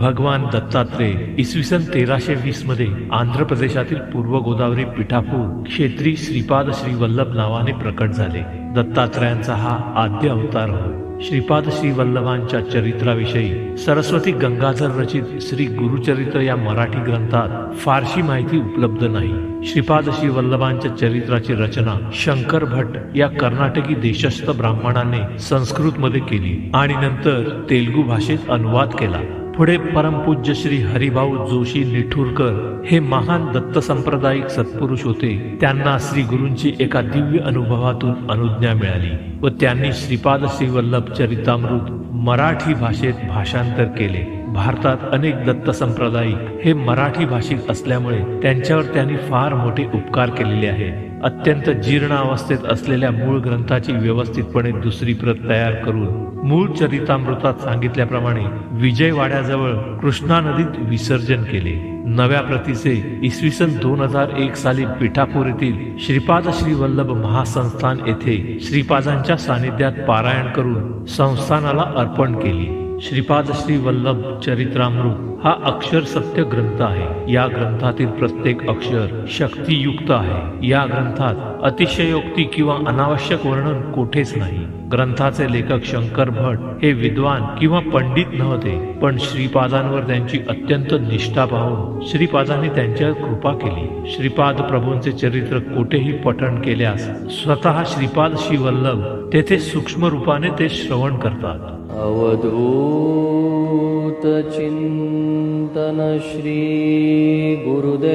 भगवान दत्तात्रेय इसवी सन तेराशे वीसमध्ये आंध्र प्रदेशातील पूर्व गोदावरी पिठापूर क्षेत्री श्रीपाद श्रीवल्लभ नावाने प्रकट झाले. दत्तात्रयांचा हा आद्य अवतार होय. श्रीपाद श्रीवल्लभांच्या चरित्राविषयी सरस्वती गंगाधर रचित श्री गुरुचरित्र या मराठी ग्रंथात फारशी माहिती उपलब्ध नाही. श्रीपाद श्रीवल्लभांच्या चरित्राची रचना शंकर भट या कर्नाटकी देशस्थ ब्राह्मणाने संस्कृत मध्ये केली आणि नंतर तेलुगू भाषेत अनुवाद केला. पुढे परमपूज्य श्री हरिभाऊ जोशी निठूरकर हे महान दत्त संप्रदायिक सत्पुरुष होते. त्यांना श्री गुरूंची एका दिव्य अनुभवातून अनुज्ञा मिळाली व त्यांनी श्रीपाद श्री वल्लभ चरितामृत मराठी भाषेत भाषांतर केले. भारतात अनेक दत्त संप्रदायिक हे मराठी भाषिक असल्यामुळे त्यांच्यावर त्यांनी फार मोठे उपकार केलेले आहेत. अत्यंत जीर्ण अवस्थेत असलेल्या मूळ ग्रंथाची व्यवस्थितपणे दुसरी प्रत तयार करून मूळ चरितामृतात सांगितल्याप्रमाणे विजयवाड्याजवळ कृष्णा नदीत विसर्जन केले. नव्या प्रतीचे इसवी सन दोन हजार एक साली पिठापूर येथील श्रीपाद श्री वल्लभ महासंस्थान येथे श्रीपादांच्या सानिध्यात पारायण करून संस्थानाला अर्पण केली. श्रीपाद श्री वल्लभ चरित्रामृत हा अक्षर सत्य ग्रंथ आहे. या ग्रंथातील प्रत्येक अक्षर शक्तियुक्त आहे. या ग्रंथात अतिशयोक्ती किंवा अनावश्यक वर्णन कोठेच नाही. ग्रंथाचे लेखक शंकर भट हे विद्वान किंवा पंडित नव्हते पण श्रीपादांवर त्यांची अत्यंत निष्ठा पाहून श्रीपादांनी त्यांच्यावर कृपा केली. श्रीपाद प्रभूंचे चरित्र कोठेही पठण केल्यास स्वतः श्रीपाद श्री वल्लभ तेथे सूक्ष्म रूपाने ते श्रवण करतात. भूतचिन्तनश्री गुरुदेवदत्त